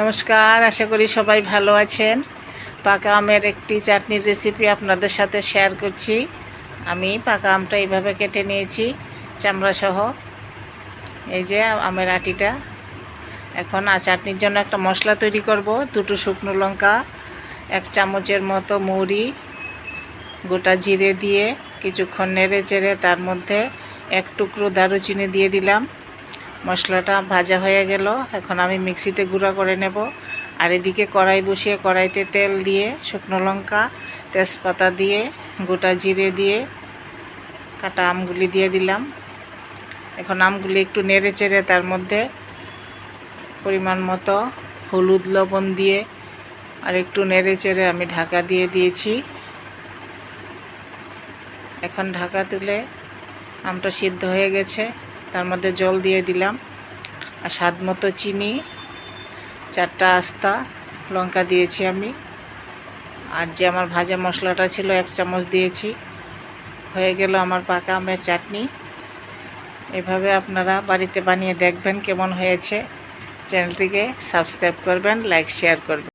নমস্কার, আশা করি সবাই ভালো আছেন। পাকা আমের একটি চাটনির রেসিপি আপনাদের সাথে শেয়ার করছি। আমি পাকা আমটা এইভাবে কেটে নিয়েছি চামড়া সহ এই যে আমের আটিটা। এখন চাটনির জন্য একটা মশলা তৈরি করব। দুটো শুকনো লঙ্কা, এক চামচের মতো মৌরি, গোটা জিরে দিয়ে কিছুক্ষণ নেড়ে চেড়ে তার মধ্যে এক টুকরো দারুচিনি দিয়ে দিলাম। মশলাটা ভাজা হয়ে গেল। এখন আমি মিক্সিতে গুঁড়া করে নেব। আর এদিকে কড়াই বসিয়ে কড়াইতে তেল দিয়ে শুকনো লঙ্কা, তেজপাতা দিয়ে, গোটা জিরে দিয়ে কাটা আমগুলি দিয়ে দিলাম। এখন আমগুলি একটু নেড়ে চেড়ে তার মধ্যে পরিমাণ মতো হলুদ লবণ দিয়ে আর একটু নেড়ে চেড়ে আমি ঢাকা দিয়ে দিয়েছি। এখন ঢাকা তুলে আমটা সিদ্ধ হয়ে গেছে। তার মধ্যে জল দিয়ে দিলাম। আর স্বাদ মতো চিনি, চারটা আস্তা, লঙ্কা দিয়েছি আমি। আর যে আমার ভাজা মশলাটা ছিল, এক চামচ দিয়েছি। হয়ে গেল আমার পাকা আমের চাটনি। এভাবে আপনারা বাড়িতে বানিয়ে দেখবেন কেমন হয়েছে। চ্যানেলটিকে সাবস্ক্রাইব করবেন, লাইক, শেয়ার করবেন।